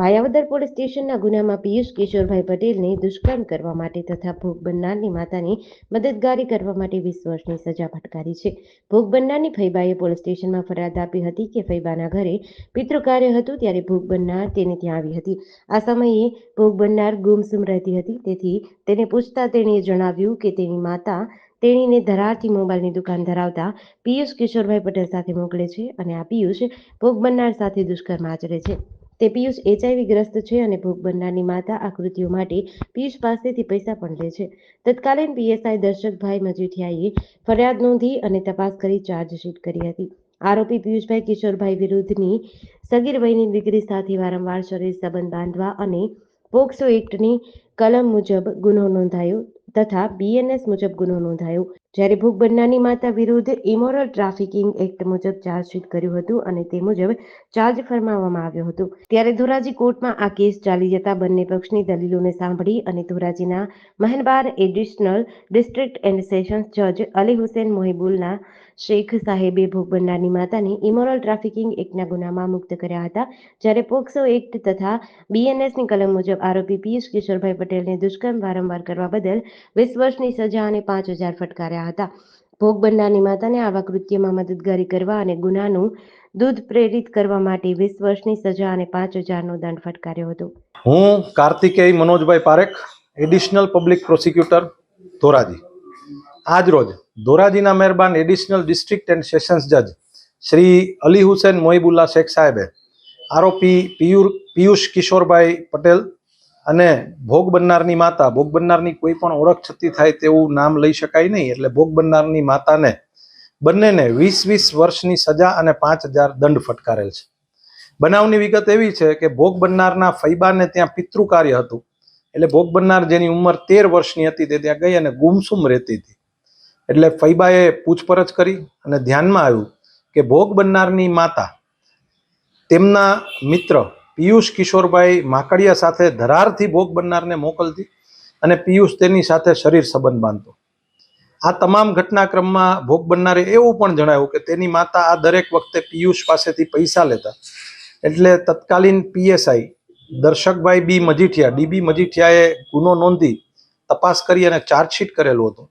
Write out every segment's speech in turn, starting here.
Bhayavadar police સ્ટેશનના ગુનામાં પિયુષ કિશોરભાઈ પટેલને દુષ્કર્મ કરવા માટે તથા ભોગ બનનારની માતાની મદદગારી કરવા માટે વીસ વર્ષની સજા ફટકારી છે. ભોગ બનનારની ફૈબાએ પોલીસ સ્ટેશનમાં ફરિયાદ આપી હતી કે ફૈબાના ઘરે પિતૃકાર્ય હતું ત્યારે ભોગ બનનાર તેને ત્યાં આવી હતી. આ સમયે ભોગ બનનાર ગુમસુમ રહેતી હતી, તેથી તેને પૂછતા તેણીએ જણાવ્યું કે તેની માતા તેણીને ધરારથી મોબાઈલની દુકાન ધરાવતા પિયુષ કિશોરભાઈ પટેલ સાથે મોકલે છે અને આ પિયુષ ભોગ બનનાર સાથે દુષ્કર્મ આચરે છે. તે પિયુષ એચઆઈવી ગ્રસ્ત છે અને ભોગ બનનારની માતા આકૃતિઓ માટે પિયુષ પાસેથી પૈસા પણ લે છે. તત્કાલીન પીએસઆઈ દર્શકભાઈ મજુઠિયાએ ફરિયાદ નોંધી અને તપાસ કરી ચાર્જશીટ કરી હતી. આરોપી પિયુષભાઈ કિશોરભાઈ વિરુદ્ધની સગીર વયની દીકરી સાથે વારંવાર શરીર સંબંધ બાંધવા અને પોક્સો એક્ટની કલમ મુજબ ગુનો નોંધાયો તથા બીએનએસ મુજબ ગુનો નોંધાયો. જ્યારે ભોગ બનનારની માતા વિરુદ્ધ ઇમોરલ ટ્રાફિકિંગ એક્ટ મુજબ ચાર્જશીટ કર્યું હતું અને તે મુજબ ચાર્જ ફરમાવવામાં આવ્યો હતો. ત્યારે ધોરાજી કોર્ટમાં આ કેસ ચાલી જતા બંને પક્ષની દલીલોને સાંભળી અને ધોરાજીના મહેનબાર એડિશનલ ડિસ્ટ્રિક્ટ એન્ડ સેશન્સ જજ અલી હુસેન મોહિબુલના શેખ સાહેબે ભોગ બનનારની માતાને ઇમોરલ ટ્રાફિકિંગ એક્ટના ગુનામાં મુક્ત કર્યા હતા. જ્યારે પોક્સો એક્ટ તથા બીએનએસની કલમ મુજબ આરોપી પિયુષ કિશોરભાઈ પટેલને દુષ્કર્મ વારંવાર કરવા બદલ વીસ વર્ષની સજા અને પાંચ હજાર ફટકાર્યા હતા. ભોગ બનનારની માતાને આવા કૃત્યમાં મદદગારી કરવા અને ગુનાનું દૂધ પ્રેરિત કરવા માટે વીસ વર્ષની સજા અને પાંચ હજારનો દંડ ફટકાર્યો હતો. હું Kartikeya Manojbhai Parekh, additional public prosecutor, Dhoraji. આજ રોજ ધોરાજીના મહેરબાન એડિશનલ ડિસ્ટ્રિક્ટ એન્ડ સેશન્સ જજ શ્રી અલી હુસેન મોહિબુલ્લા શેખ સાહેબે આરોપી પિયુર પિયુષ કિશોરભાઈ પટેલ અને ભોગ બનનારની માતા, ભોગ બનનારની કોઈ પણ ઓળખ છતી થાય તેવું નામ લઈ શકાય નહીં. એટલે ભોગ બનનારની માતાને બંનેને વીસ વીસ વર્ષની સજા અને પાંચ હજાર દંડ ફટકારેલ છે. બનાવની વિગત એવી છે કે ભોગ બનનારના ફૈબાને ત્યાં પિતૃ કાર્ય હતું. એટલે ભોગ બનનાર જેની ઉંમર તેર વર્ષની હતી તે ત્યાં ગઈ અને ગુમસુમ રહેતી હતી. એટલે ફૈબાએ પૂછપરછ કરી અને ધ્યાનમાં આવ્યું કે ભોગ બનનારની માતા તેમના મિત્ર પિયુષ કિશોરભાઈ માકડિયા સાથે ધરારથી ભોગ બનનારને મોકલતી અને પિયુષ તેની સાથે શરીર સંબંધ બાંધતો. આ તમામ ઘટનાક્રમમાં ભોગ બનનારે એવું પણ જણાવ્યું કે તેની માતા આ દરેક વખતે પિયુષ પાસેથી પૈસા લેતા. એટલે તત્કાલીન પીએસઆઈ દર્શકભાઈ બી મજીઠિયા ડીબી મજીઠિયાએ ગુનો નોંધી તપાસ કરી અને ચાર્જશીટ કરેલું હતું.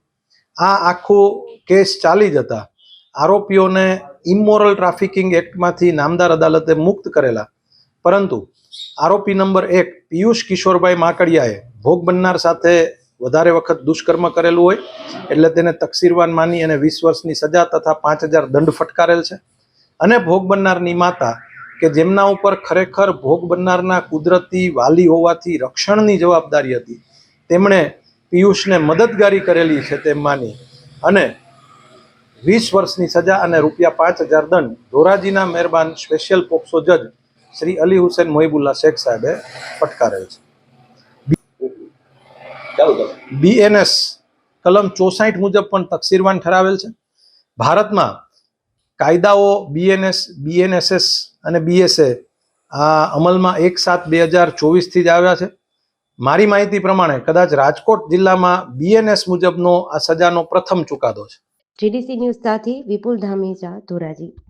આ આખો કેસ ચાલી જતા આરોપીઓને ઇમોરલ ટ્રાફિકિંગ એક્ટમાંથી નામદાર અદાલતે મુક્ત કરેલા પરંતુ આરોપી નંબર એક પિયુષ કિશોરભાઈ માકડિયાએ ભોગ બનનાર સાથે વધારે વખત દુષ્કર્મ કરેલું હોય, એટલે તેને તકસીરવાન માની અને વીસ વર્ષની સજા તથા પાંચ હજાર દંડ ફટકારેલ છે. અને ભોગ બનનારની માતા, કે જેમના ઉપર ખરેખર ભોગ બનનારના કુદરતી વાલી હોવાથી રક્ષણની જવાબદારી હતી, તેમણે પિયુષને મદદગારી કરેલી છે તેમ માની અને વીસ વર્ષની સજા અને રૂપિયા પાંચ હજાર દંડ ધોરાજીના મહેરબાન સ્પેશિયલ પોક્સો જજ શ્રી અલી હુસેન મોહિબુલ્લા શેખ સાહેબે ફટકારેલ છે. બીએનએસ કલમ ચોસાઠ મુજબ પણ તકસીરવાન ઠરાવેલ છે. ભારતમાં કાયદાઓ બીએનએસ બીએનએસએસ અને બીએસએ આ અમલમાં એક સાત બે હજાર ચોવીસથી જ આવ્યા છે. મારી માહિતી પ્રમાણે કદાચ રાજકોટ જિલ્લામાં બીએનએસ મુજબનો આ સજાનો પ્રથમ ચુકાદો છે. જીડીસી ન્યૂઝ સાથે વિપુલ ધામેજા ધોરાજી.